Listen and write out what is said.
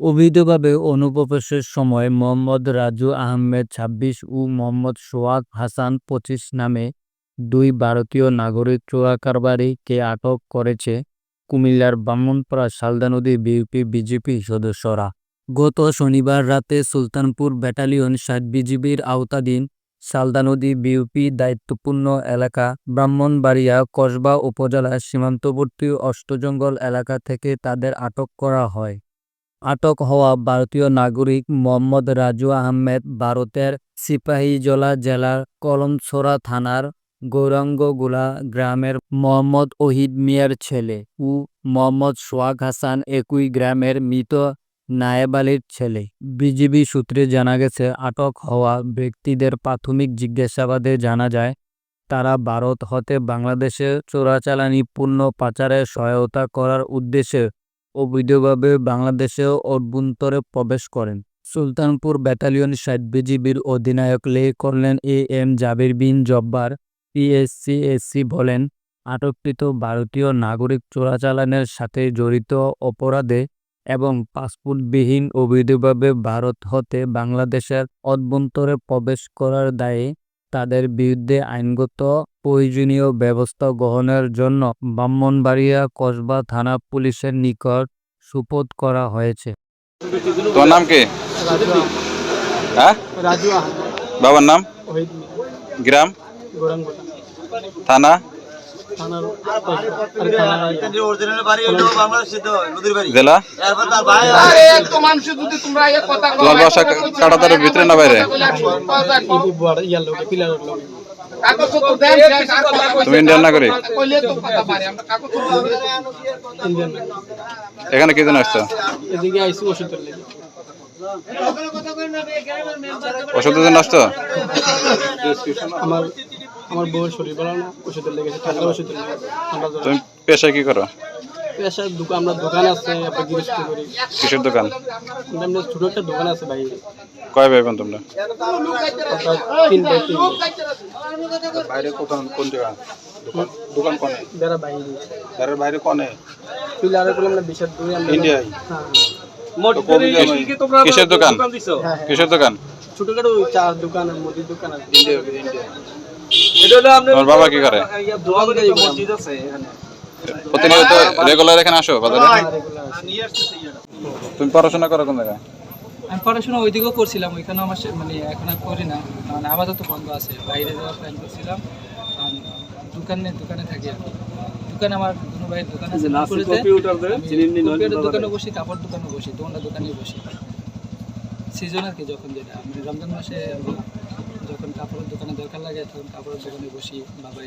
অবৈধভাবে অনুপ্রবেশের সময় মোহাম্মদ রাজু আহমেদ ছাব্বিশ ও মোহাম্মদ সোহাগ হাসান পঁচিশ নামে দুই ভারতীয় নাগরিক চোরাকারবারিকে আটক করেছে কুমিল্লার ব্রাহ্মণপাড়া সালদা নদী বিউপি বিজেপি সদস্যরা। গত শনিবার রাতে সুলতানপুর ব্যাটালিয়ন ষাট বিজিবির আওতাধীন সালদা নদী বিউপি দায়িত্বপূর্ণ এলাকা ব্রাহ্মণবাড়িয়া কসবা উপজেলার সীমান্তবর্তী অষ্টজঙ্গল এলাকা থেকে তাদের আটক করা হয়। আটক হওয়া ভারতীয় নাগরিক মোহাম্মদ রাজু আহমেদ ভারতের সিপাহীজলা জেলার কলমছড়া থানার গৌরাঙ্গগুলা গ্রামের মোহাম্মদ ওহিদ মিয়ার ছেলে ও মোহাম্মদ সোহাগ হাসান একই গ্রামের মৃত নায়েব ছেলে। বিজিবি সূত্রে জানা গেছে, আটক হওয়া ব্যক্তিদের প্রাথমিক জিজ্ঞাসাবাদে জানা যায়, তারা ভারত হতে বাংলাদেশে চোরাচালানি পণ্য পাচারে সহায়তা করার উদ্দেশ্যে অবৈধভাবে বাংলাদেশে অভ্যন্তরে প্রবেশ করেন। সুলতানপুর ব্যাটালিয়ন ষাট বিজিবির অধিনায়ক লে করলেন এ এম জাবির বিন জব্বার পিএসসিএসসি বলেন, আটককৃত ভারতীয় নাগরিক চোরাচালানের সাথে জড়িত অপরাধে এবং পাসপোর্টবিহীন অবৈধভাবে ভারত হতে বাংলাদেশের অভ্যন্তরে প্রবেশ করার দায়ে তাদের বিরুদ্ধে আইনগত প্রয়োজনীয় ব্যবস্থা গ্রহণের জন্য ব্রাহ্মণবাড়িয়া কসবা থানা পুলিশের নিকট সুপোত করা হয়েছে। তোমার নাম কি? হ্যাঁ? বাবার নাম? গ্রাম? থানা? তোমার বাসা কাটাতারের ভিতরে না বাইরে? তুমি ইন্ডিয়ান নাগরিক ইন্ডিয়ান এখানে কি জন আসছো? ওষুধ ওষুধের জন্য আসছো? আমার বউ বউয়ের শরীর ভালো না ওষুধের লেগেছে ঠান্ডা ওষুধের তুমি পেশায় কি করো? পেশার দোকান আমরা দোকান আছে আপনার গৃহস্থ করি। কিসের দোকান? আমরা ছোট একটা দোকান আছে বাইরে কয় ভাই বোন তোমরা? আপনার তিন বাই তিন বাইরে কোথাও কোন জায়গা? দোকান কোনে? বেড়া বাইরে ঘরের বাইরে কোনে? পিলারের বলে আমরা বিশাল দূরে আমরা ইন্ডিয়ায়? হ্যাঁ। কিসের দোকান? হ্যাঁ হ্যাঁ। কিসের দোকান? ছোটখাটো চার দোকান মুদির দোকান আছে। তোমার বাবা কি করে? দোকান মসজিদ আছে প্রতিনিয়ত রেগুলার এখানে আসো বাজারে? তুমি পড়াশোনা করো কোন জায়গায়? আমি পড়াশোনা ওইদিকেও করছিলাম ওইখানে আমার মানে এখন আর করি না। মানে আপাতত বন্ধ আছে বাইরে যাওয়ার প্ল্যান করছিলাম। দোকানে দোকানে থাকি আর দোকানে আমার দুনো ভাইয়ের দোকান আছে কম্পিউটার দোকানে বসি কাপড় দোকানে বসি দোকানটা দোকানে বসি। সিজন আর কি যখন যেটা। মানে রমজান মাসে যখন কাপড়ের দোকানে দরকার লাগে তখন কাপড়ের দোকানে বসি বাবা